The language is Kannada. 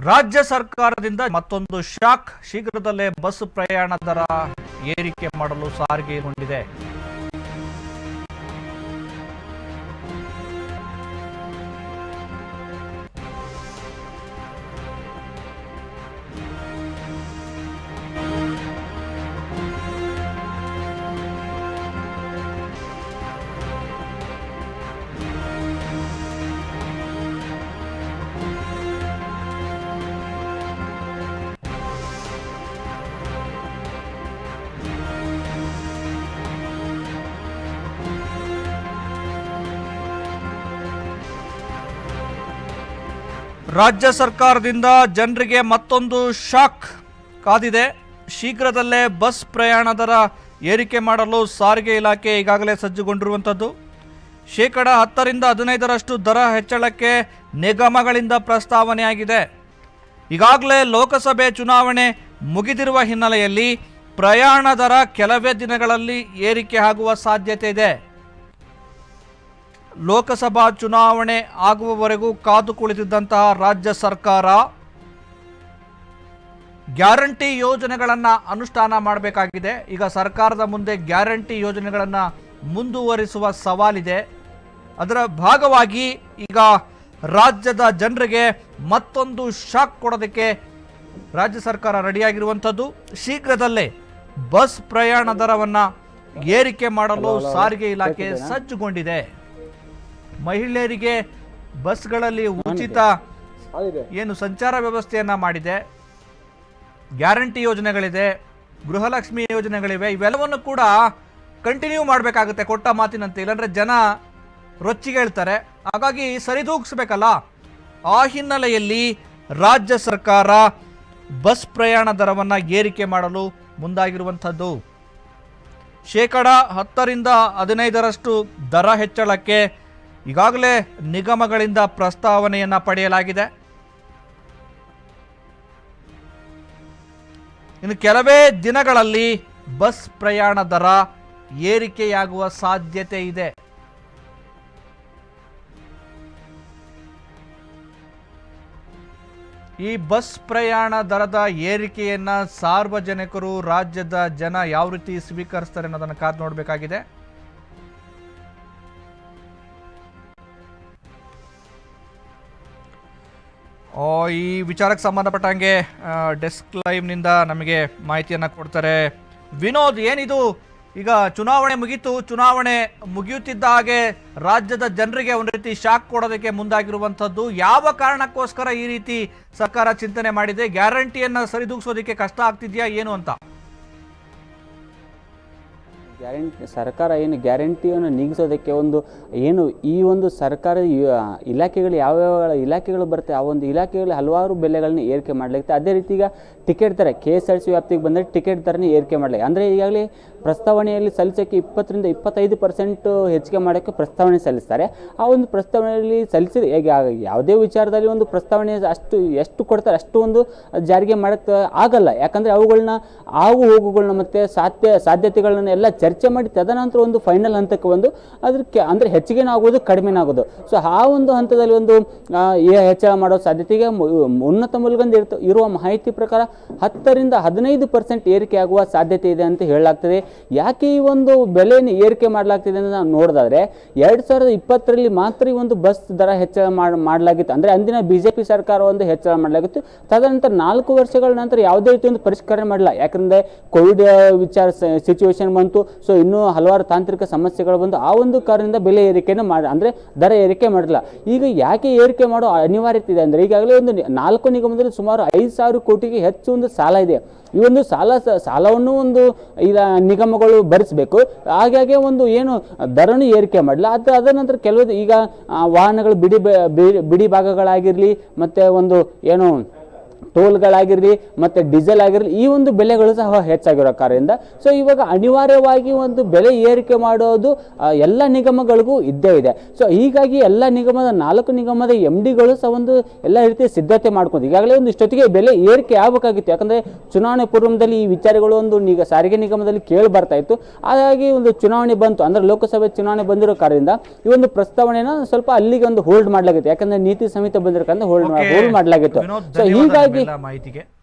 ರಾಜ್ಯ ಸರ್ಕಾರದಿಂದ ಮತ್ತೊಂದು ಶಾಕ್ ಶೀಘ್ರದಲ್ಲೇ ಬಸ್ ಪ್ರಯಾಣ ದರ ಏರಿಕೆ ಮಾಡಲು ಸಾರಿಗೆಗೊಂಡಿದೆ ರಾಜ್ಯ ಸರ್ಕಾರದಿಂದ ಜನರಿಗೆ ಮತ್ತೊಂದು ಶಾಕ್ ಕಾದಿದೆ. ಶೀಘ್ರದಲ್ಲೇ ಬಸ್ ಪ್ರಯಾಣ ದರ ಏರಿಕೆ ಮಾಡಲು ಸಾರಿಗೆ ಇಲಾಖೆ ಈಗಾಗಲೇ ಸಜ್ಜುಗೊಂಡಿರುವಂಥದ್ದು. ಶೇಕಡ ಹತ್ತರಿಂದ ಹದಿನೈದರಷ್ಟು ದರ ಹೆಚ್ಚಳಕ್ಕೆ ನಿಗಮಗಳಿಂದ ಪ್ರಸ್ತಾವನೆಯಾಗಿದೆ. ಈಗಾಗಲೇ ಲೋಕಸಭೆ ಚುನಾವಣೆ ಮುಗಿದಿರುವ ಹಿನ್ನೆಲೆಯಲ್ಲಿ ಪ್ರಯಾಣ ದರ ಕೆಲವೇ ದಿನಗಳಲ್ಲಿ ಏರಿಕೆ ಆಗುವ ಸಾಧ್ಯತೆ ಇದೆ. ಲೋಕಸಭಾ ಚುನಾವಣೆ ಆಗುವವರೆಗೂ ಕಾದು ಕುಳಿತಿದ್ದಂತಹ ರಾಜ್ಯ ಸರ್ಕಾರ ಗ್ಯಾರಂಟಿ ಯೋಜನೆಗಳನ್ನು ಅನುಷ್ಠಾನ ಮಾಡಬೇಕಾಗಿದೆ. ಈಗ ಸರ್ಕಾರದ ಮುಂದೆ ಗ್ಯಾರಂಟಿ ಯೋಜನೆಗಳನ್ನು ಮುಂದುವರಿಸುವ ಸವಾಲಿದೆ. ಅದರ ಭಾಗವಾಗಿ ಈಗ ರಾಜ್ಯದ ಜನರಿಗೆ ಮತ್ತೊಂದು ಶಾಕ್ ಕೊಡೋದಕ್ಕೆ ರಾಜ್ಯ ಸರ್ಕಾರ ರೆಡಿಯಾಗಿರುವಂಥದ್ದು. ಶೀಘ್ರದಲ್ಲೇ ಬಸ್ ಪ್ರಯಾಣ ದರವನ್ನು ಏರಿಕೆ ಮಾಡಲು ಸಾರಿಗೆ ಇಲಾಖೆ ಸಜ್ಜುಗೊಂಡಿದೆ. ಮಹಿಳೆಯರಿಗೆ ಬಸ್ಗಳಲ್ಲಿ ಉಚಿತ ಏನು ಸಂಚಾರ ವ್ಯವಸ್ಥೆಯನ್ನ ಮಾಡಿದೆ. ಗ್ಯಾರಂಟಿ ಯೋಜನೆಗಳಿದೆ ಗೃಹಲಕ್ಷ್ಮಿ ಯೋಜನೆಗಳಿವೆ ಇವೆಲ್ಲವನ್ನು ಕೂಡ ಕಂಟಿನ್ಯೂ ಮಾಡಬೇಕಾಗುತ್ತೆ ಕೊಟ್ಟ ಮಾತಿನಂತೆ. ಇಲ್ಲಾಂದ್ರೆ ಜನ ರೊಚ್ಚಿಗೆ ಹೇಳ್ತಾರೆ. ಹಾಗಾಗಿ ಸರಿದೂಗಿಸ್ಬೇಕಲ್ಲ? ಆ ಹಿನ್ನೆಲೆಯಲ್ಲಿ ರಾಜ್ಯ ಸರ್ಕಾರ ಬಸ್ ಪ್ರಯಾಣ ದರವನ್ನು ಏರಿಕೆ ಮಾಡಲು ಮುಂದಾಗಿರುವಂಥದ್ದು. ಶೇಕಡ ಹತ್ತರಿಂದ ಹದಿನೈದರಷ್ಟು ದರ ಹೆಚ್ಚಳಕ್ಕೆ ಈಗಾಗಲೇ ನಿಗಮಗಳಿಂದ ಪ್ರಸ್ತಾವನೆಯನ್ನು ಪಡೆಯಲಾಗಿದೆ. ಇನ್ನು ಕೆಲವೇ ದಿನಗಳಲ್ಲಿ ಬಸ್ ಪ್ರಯಾಣ ದರ ಏರಿಕೆಯಾಗುವ ಸಾಧ್ಯತೆ ಇದೆ. ಈ ಬಸ್ ಪ್ರಯಾಣ ದರದ ಏರಿಕೆಯನ್ನು ಸಾರ್ವಜನಿಕರು ರಾಜ್ಯದ ಜನ ಯಾವ ರೀತಿ ಸ್ವೀಕರಿಸ್ತಾರೆ ಅನ್ನೋದನ್ನು ಕಾದು ನೋಡಬೇಕಾಗಿದೆ. ಈ ವಿಚಾರಕ್ಕೆ ಸಂಬಂಧಪಟ್ಟಂಗೆ ಡೆಸ್ಕ್ ಲೈವ್ನಿಂದ ನಮಗೆ ಮಾಹಿತಿಯನ್ನು ಕೊಡ್ತಾರೆ. ವಿನೋದ್, ಏನಿದು? ಈಗ ಚುನಾವಣೆ ಮುಗೀತು, ಚುನಾವಣೆ ಮುಗಿಯುತ್ತಿದ್ದ ಹಾಗೆ ರಾಜ್ಯದ ಜನರಿಗೆ ಒಂದು ರೀತಿ ಶಾಕ್ ಕೊಡೋದಕ್ಕೆ ಮುಂದಾಗಿರುವಂಥದ್ದು. ಯಾವ ಕಾರಣಕ್ಕೋಸ್ಕರ ಈ ರೀತಿ ಸರ್ಕಾರ ಚಿಂತನೆ ಮಾಡಿದೆ? ಗ್ಯಾರಂಟಿಯನ್ನು ಸರಿದೂಗಿಸೋದಕ್ಕೆ ಕಷ್ಟ ಆಗ್ತಿದೆಯಾ, ಏನು ಅಂತ? ಗ್ಯಾರಂಟಿ ಸರ್ಕಾರ ಏನು ಗ್ಯಾರಂಟಿಯನ್ನು ನೀಗಿಸೋದಕ್ಕೆ ಒಂದು ಏನು ಈ ಒಂದು ಸರ್ಕಾರ ಇಲಾಖೆಗಳು ಯಾವ್ಯಾವ ಇಲಾಖೆಗಳು ಬರುತ್ತೆ, ಆ ಒಂದು ಇಲಾಖೆಗಳಲ್ಲಿ ಹಲವಾರು ಬೆಲೆಗಳನ್ನ ಏರಿಕೆ ಮಾಡಲಿಕ್ಕೆ. ಅದೇ ರೀತಿ ಈಗ ಟಿಕೆಟ್ ದರ ಕೆ ಎಸ್ ಆರ್ ಸಿ ವ್ಯಾಪ್ತಿಗೆ ಬಂದರೆ ಟಿಕೆಟ್ ದರನೇ ಏರಿಕೆ ಮಾಡಲಿ ಅಂದರೆ ಈಗಾಗಲೇ ಪ್ರಸ್ತಾವನೆಯಲ್ಲಿ ಸಲ್ಲಿಸೋಕ್ಕೆ ಇಪ್ಪತ್ತರಿಂದ ಇಪ್ಪತ್ತೈದು ಪರ್ಸೆಂಟ್ ಹೆಚ್ಚಿಗೆ ಮಾಡೋಕ್ಕೆ ಪ್ರಸ್ತಾವನೆ ಸಲ್ಲಿಸ್ತಾರೆ. ಆ ಒಂದು ಪ್ರಸ್ತಾವನೆಯಲ್ಲಿ ಸಲ್ಲಿಸಿದ ಈಗ ಯಾವುದೇ ವಿಚಾರದಲ್ಲಿ ಒಂದು ಪ್ರಸ್ತಾವನೆ ಅಷ್ಟು, ಎಷ್ಟು ಕೊಡ್ತಾರೆ ಅಷ್ಟು ಒಂದು ಜಾರಿಗೆ ಮಾಡೋಕ್ಕೆ ಆಗಲ್ಲ. ಯಾಕಂದರೆ ಅವುಗಳನ್ನ ಆಗು ಹೋಗುಗಳನ್ನ ಮತ್ತು ಸಾಧ್ಯ, ಸಾಧ್ಯತೆಗಳನ್ನ ಎಲ್ಲ ಚರ್ಚೆ ಮಾಡಿ ತದನಂತರ ಒಂದು ಫೈನಲ್ ಹಂತಕ್ಕೆ ಒಂದು ಅದಕ್ಕೆ ಅಂದರೆ ಹೆಚ್ಚಿಗೆ ಆಗೋದು ಕಡಿಮೆ ಆಗೋದು ಸೊ ಆ ಒಂದು ಹಂತದಲ್ಲಿ ಒಂದು ಹೆಚ್ಚಳ ಮಾಡೋ ಸಾಧ್ಯತೆಗೆ ಉನ್ನತ ಮೂಲಗಂದು ಇರ್ತ, ಇರುವ ಮಾಹಿತಿ ಪ್ರಕಾರ ಹತ್ತರಿಂದ ಹದಿನೈದು ಪರ್ಸೆಂಟ್ ಏರಿಕೆ ಆಗುವ ಸಾಧ್ಯತೆ ಇದೆ ಅಂತ ಹೇಳಲಾಗ್ತದೆ. ಯಾಕೆ ಈ ಒಂದು ಬೆಲೆಯನ್ನು ಏರಿಕೆ ಮಾಡಲಾಗ್ತಿದೆ ಅಂತ ನಾವು ನೋಡೋದಾದ್ರೆ, ಎರಡು ಸಾವಿರದ ಇಪ್ಪತ್ತರಲ್ಲಿ ಮಾತ್ರ ಈ ಒಂದು ಬಸ್ ದರ ಹೆಚ್ಚಳ ಮಾಡ್, ಮಾಡಲಾಗಿತ್ತು. ಅಂದರೆ ಅಂದಿನ ಬಿ ಜೆ ಪಿ ಸರ್ಕಾರ ಒಂದು ಹೆಚ್ಚಳ ಮಾಡಲಾಗಿತ್ತು. ತದನಂತರ ನಾಲ್ಕು ವರ್ಷಗಳ ನಂತರ ಯಾವುದೇ ರೀತಿ ಒಂದು ಪರಿಷ್ಕರಣೆ ಮಾಡಿಲ್ಲ ಯಾಕಂದರೆ ಕೋವಿಡ್ ವಿಚಾರ ಸಿಚುವೇಶನ್ ಬಂತು. ಸೊ ಇನ್ನೂ ಹಲವಾರು ತಾಂತ್ರಿಕ ಸಮಸ್ಯೆಗಳು ಬಂದು ಆ ಒಂದು ಕಾರಣದಿಂದ ಬೆಲೆ ಏರಿಕೆಯನ್ನು ಮಾಡಿ, ಅಂದರೆ ದರ ಏರಿಕೆ ಮಾಡಿಲ್ಲ. ಈಗ ಯಾಕೆ ಏರಿಕೆ ಮಾಡೋ ಅನಿವಾರ್ಯತೆ ಇದೆ ಅಂದರೆ ಈಗಾಗಲೇ ಒಂದು ನಾಲ್ಕು ನಿಗಮದಲ್ಲಿ ಸುಮಾರು ಐದು ಸಾವಿರ ಕೋಟಿಗೆ ಹೆಚ್ಚು ಒಂದು ಸಾಲ ಇದೆ. ಈ ಒಂದು ಸಾಲ ಸಾಲವನ್ನು ಒಂದು ಈಗ ನಿಗಮಗಳು ಭರಿಸಬೇಕು. ಹಾಗಾಗಿ ಒಂದು ಏನು ದರನು ಏರಿಕೆ ಮಾಡಲ್ಲ. ಅದು ಅದರ ನಂತರ ಕೆಲವು ಈಗ ವಾಹನಗಳು ಬಿಡಿ- ಬಿಡಿ ಭಾಗಗಳಾಗಿರಲಿ, ಮತ್ತು ಒಂದು ಏನು ಟೋಲ್ಗಳಾಗಿರಲಿ ಮತ್ತು ಡೀಸೆಲ್ ಆಗಿರಲಿ ಈ ಒಂದು ಬೆಲೆಗಳು ಸಹ ಹೆಚ್ಚಾಗಿರೋ ಕಾರಣದಿಂದ ಸೊ ಇವಾಗ ಅನಿವಾರ್ಯವಾಗಿ ಒಂದು ಬೆಲೆ ಏರಿಕೆ ಮಾಡೋದು ಎಲ್ಲ ನಿಗಮಗಳಿಗೂ ಇದ್ದೇ ಇದೆ. ಸೊ ಹೀಗಾಗಿ ಎಲ್ಲ ನಿಗಮದ ನಾಲ್ಕು ನಿಗಮದ ಎಂ ಡಿಗಳು ಸಹ ಒಂದು ಎಲ್ಲ ರೀತಿಯ ಸಿದ್ಧತೆ ಮಾಡ್ಕೊಂಡು ಈಗಾಗಲೇ ಒಂದು ಇಷ್ಟೊತ್ತಿಗೆ ಬೆಲೆ ಏರಿಕೆ ಆಗಬೇಕಾಗಿತ್ತು. ಯಾಕಂದರೆ ಚುನಾವಣೆ ಪೂರ್ವದಲ್ಲಿ ಈ ವಿಚಾರಗಳು ಒಂದು ನಿಗ ಸಾರಿಗೆ ನಿಗಮದಲ್ಲಿ ಕೇಳಿ ಬರ್ತಾ ಇತ್ತು. ಹಾಗಾಗಿ ಒಂದು ಚುನಾವಣೆ ಬಂತು. ಅಂದರೆ ಲೋಕಸಭೆ ಚುನಾವಣೆ ಬಂದಿರೋ ಕಾರಣದಿಂದ ಈ ಒಂದು ಪ್ರಸ್ತಾವನೆನ ಸ್ವಲ್ಪ ಅಲ್ಲಿಗೆ ಒಂದು ಹೋಲ್ಡ್ ಮಾಡಲಾಗಿತ್ತು. ಯಾಕಂದ್ರೆ ನೀತಿ ಸಮಿತಿ ಬಂದಿರೋ ಕಾರಣ ಹೋಲ್ಡ್. ಹೋಲ್ಡ್ ಮಾಡಲಾಗಿತ್ತು. ಸೊ ಹೀಗಾಗಿ ನಿಮ್ಮೆಲ್ಲ ಮಾಹಿತಿಗೆ.